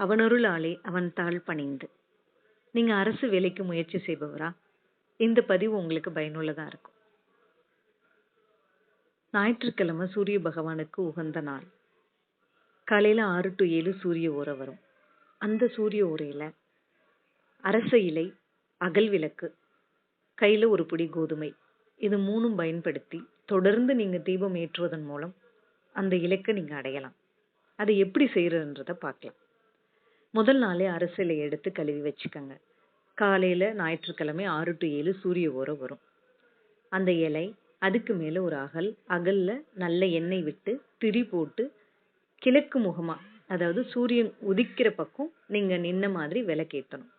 அவனொருளாலே அவன் தாழ் பணிந்து. நீங்க அரசு வேலைக்கு முயற்சி செய்பவரா? இந்த பதிவு உங்களுக்கு பயனுள்ளதா இருக்கும். ஞாயிற்றுக்கிழமை சூரிய பகவானுக்கு உகந்த நாள். காலையில ஆறு டு ஏழு சூரிய ஓரை வரும். அந்த சூரிய ஓரையில அரச இலை அகல் விளக்கு கையில ஒரு பிடி கோதுமை இது மூணும் பயன்படுத்தி தொடர்ந்து நீங்க தீபம் ஏற்றுவதன் மூலம் அந்த இலக்கை நீங்க அடையலாம். அதை எப்படி செய்யறதுன்றத பார்க்கலாம். முதல் நாளே அரசியலை எடுத்து கழுவி வச்சுக்கோங்க. காலையில் ஞாயிற்றுக்கிழமை ஆறு டு ஏழு சூரிய ஓரை வரும். அந்த இலை அதுக்கு மேலே ஒரு அகல் அகலில் நல்ல எண்ணெய் விட்டு திரி போட்டு கிழக்கு முகமாக அதாவது சூரியன் உதிக்கிற பக்கம் நீங்கள் நின்ன மாதிரி விளக்கேற்றணும்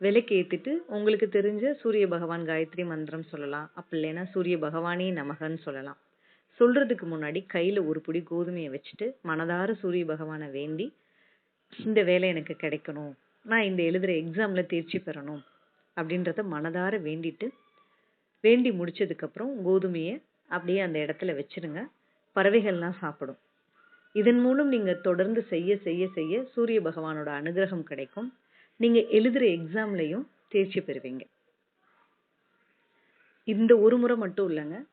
விளக்கேத்திட்டு உங்களுக்கு தெரிஞ்ச சூரிய பகவான் காயத்ரி மந்திரம் சொல்லலாம். அப்படி இல்லைன்னா சூரிய பகவானே நமகன்னு சொல்லலாம். சொல்றதுக்கு முன்னாடி கையில் ஒரு பிடி கோதுமையை வச்சுட்டு மனதார சூரிய பகவானை வேண்டி இந்த வேலை எனக்கு கிடைக்கணும். நான் இந்த எழுதுகிற எக்ஸாமில் தேர்ச்சி பெறணும் அப்படின்றத மனதார வேண்டிட்டு வேண்டி முடிச்சதுக்கப்புறம் கோதுமையை அப்படியே அந்த இடத்துல வச்சிருங்க. பறவைகள்லாம் சாப்பிடும். இதன் மூலம் நீங்கள் தொடர்ந்து செய்ய செய்ய செய்ய சூரிய பகவானோட அனுகிரகம் கிடைக்கும். நீங்கள் எழுதுகிற எக்ஸாம்லையும் தேர்ச்சி பெறுவீங்க. இந்த ஒரு முறை மட்டும் இல்லைங்க.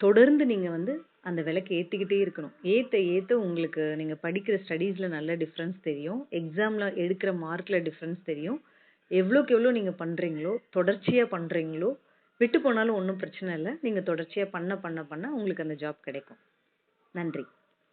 தொடர்ந்து நீங்கள் வந்து அந்த விளக்கு ஏற்றிக்கிட்டே இருக்கணும். ஏற்ற ஏற்ற உங்களுக்கு நீங்கள் படிக்கிற ஸ்டடீஸில் நல்ல டிஃப்ரென்ஸ் தெரியும். எக்ஸாமில் எடுக்கிற மார்க்கில் டிஃப்ரென்ஸ் தெரியும். எவ்வளோக்கு எவ்வளோ நீங்கள் பண்ணுறீங்களோ தொடர்ச்சியாக பண்ணுறீங்களோ விட்டு போனாலும் ஒன்றும் பிரச்சனை இல்லை. நீங்கள் தொடர்ச்சியாக பண்ண பண்ண பண்ண உங்களுக்கு அந்த ஜாப் கிடைக்கும். நன்றி.